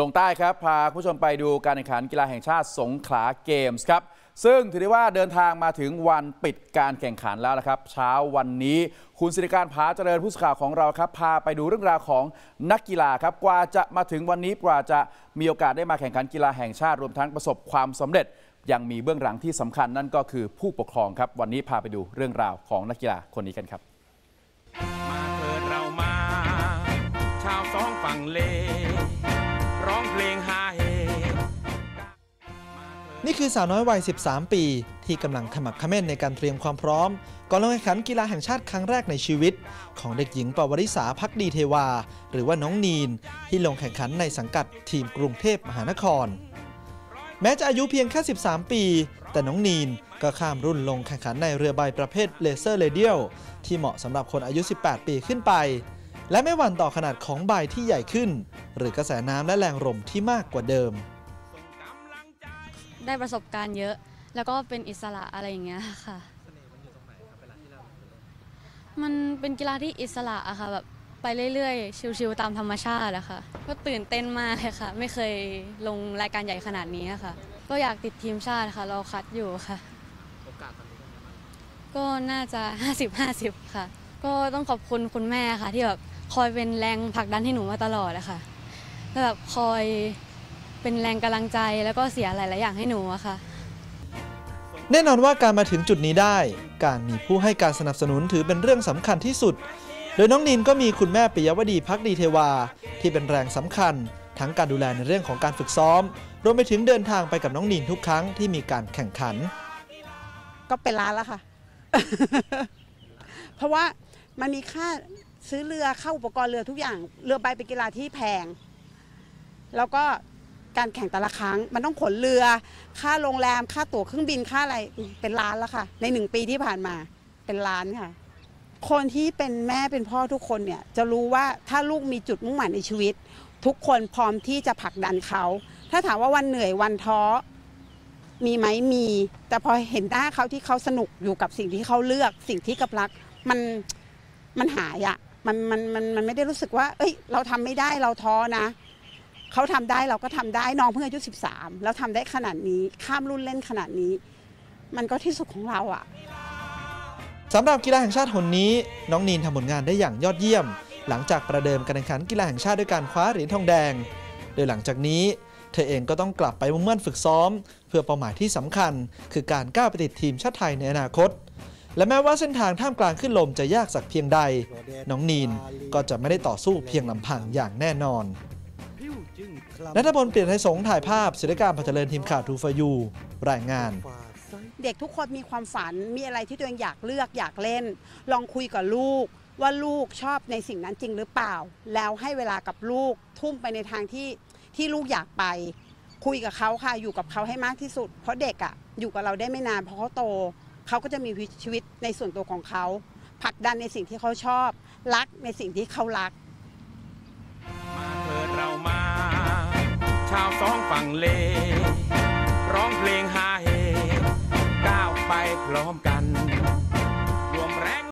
ลงใต้ครับ พาคุณผู้ชมไปดูการแข่งขันกีฬาแห่งชาติสงขลาเกมส์ครับ ซึ่งถือได้ว่าเดินทางมาถึงวันปิดการแข่งขันแล้วนะครับ เช้าวันนี้ คุณสิริการพาเจริญผู้สื่อข่าวของเราครับ พาไปดูเรื่องราวของนักกีฬาครับ กว่าจะมาถึงวันนี้กว่าจะมีโอกาสได้มาแข่งขันกีฬาแห่งชาติรวมทั้งประสบความสำเร็จ ยังมีเบื้องหลังที่สำคัญนั่นก็คือผู้ปกครองครับ วันนี้พาไปดูเรื่องราวของนักกีฬาคนนี้กันครับ คือสาวน้อยวัย 13 ปี ที่กำลังขมักเขม้นในการเตรียมความพร้อม ก่อนลงแข่งขันกีฬาแห่งชาติครั้งแรกในชีวิต ของเด็กหญิงปวริษาพักดีเทวา หรือว่าน้องนีน ที่ลงแข่งขันในสังกัดทีมกรุงเทพมหานคร แม้จะอายุเพียงแค่ 13 ปี แต่น้องนีนก็ข้ามรุ่นลงแข่งขันในเรือใบประเภทเลเซอร์เรเดียลที่เหมาะสำหรับคนอายุ 18 ปีขึ้นไป และไม่หวั่นต่อขนาดของใบที่ใหญ่ขึ้น หรือกระแสน้ำและแรงลมที่มากกว่าเดิม ได้ประสบการณ์เยอะ แล้วก็เป็นอิสระอะไรอย่างเงี้ยค่ะ มันเป็นกีฬาที่อิสระอะค่ะแบบไปเรื่อยๆ ชิวๆตามธรรมชาติอะค่ะ ก็ตื่นเต้นมากเลยค่ะ ไม่เคยลงรายการใหญ่ขนาดนี้อะค่ะ ก็อยากติดทีมชาติค่ะเราคัดอยู่ค่ะก็น่าจะ 50-50 ค่ะ ก็ต้องขอบคุณคุณแม่ค่ะ ที่แบบคอยเป็นแรงผลักดันให้หนูมาตลอดอะค่ะแล้วแบบคอย เป็นแรงกำลังใจแล้วก็เสียหลาย ๆ อย่างให้หนูอะค่ะ แน่นอนว่าการมาถึงจุดนี้ได้ การมีผู้ให้การสนับสนุนถือเป็นเรื่องสำคัญที่สุด โดยน้องนินก็มีคุณแม่ปิยวดีพักดีเทวา ที่เป็นแรงสำคัญ ทั้งการดูแลในเรื่องของการฝึกซ้อม รวมไปถึงเดินทางไปกับน้องนินทุกครั้งที่มีการแข่งขัน ก็เป็นล้านแล้วค่ะ เพราะว่ามันมีค่าซื้อเรือเข้าอุปกรณ์เรือทุกอย่าง เรือใบเป็นกีฬาที่แพง แล้วก็ การแข่งแต่ละครั้ง มันต้องขนเรือ ค่าโรงแรม ค่าตั๋วเครื่องบิน ค่าอะไร เป็นล้านแล้วค่ะ ในหนึ่งปีที่ผ่านมา เป็นล้านค่ะ คนที่เป็นแม่เป็นพ่อทุกคนเนี่ย จะรู้ว่าถ้าลูกมีจุดมุ่งหมายในชีวิต ทุกคนพร้อมที่จะผลักดันเขา ถ้าถามว่าวันเหนื่อยวันท้อ มีไหมมี แต่พอเห็นหน้าเขาที่เขาสนุกอยู่กับสิ่งที่เขาเลือก สิ่งที่กับรัก มัน มันหายอะมันมันมันมันไม่ได้รู้สึกว่า เอ้ย เราทำไม่ได้เราท้อนะ เขาทำได้เราก็ทำได้น้องเพิ่งอายุ 13 แล้วทำได้ขนาดนี้ข้ามรุ่นเล่นขนาดนี้ มันก็ที่สุดของเราอะสำหรับกีฬาแห่งชาติหนนี้ น้องนีนทำผลงานได้อย่างยอดเยี่ยม หลังจากประเดิมการแข่งขันกีฬาแห่งชาติด้วยการคว้าเหรียญทองแดง โดยหลังจากนี้เธอเองก็ต้องกลับไปมุ่งมั่นฝึกซ้อม เพื่อเป้าหมายที่สำคัญ คือการก้าวไปติดทีมชาติไทยในอนาคต และแม้ว่าเส้นทางท่ามกลางขึ้นลมจะยากสักเพียงใด น้องนีนก็จะไม่ได้ต่อสู้เพียงลำพังอย่างแน่นอน นัทพลเปลี่ยนไทยสงฆ์ถ่ายภาพศิลปการพัชเลินทีมข่าวทูฟยูรายงาน เด็กทุกคนมีความฝันมีอะไรที่ตัวเองอยากเลือกอยากเล่น ลองคุยกับลูกว่าลูกชอบในสิ่งนั้นจริงหรือเปล่า แล้วให้เวลากับลูกทุ่มไปในทางที่ที่ลูกอยากไป คุยกับเขาค่ะอยู่กับเขาให้มากที่สุด เพราะเด็กอะ่ะอยู่กับเราได้ไม่นานเพราะเขาโตเขาก็จะมีชีวิตในส่วนตัวของเขาผลักดันในสิ่งที่เขาชอบ รักในสิ่งที่เขารักาวสองฝั่งเล ร้องเพลงฮาเฮก้าวไปพร้อมกัน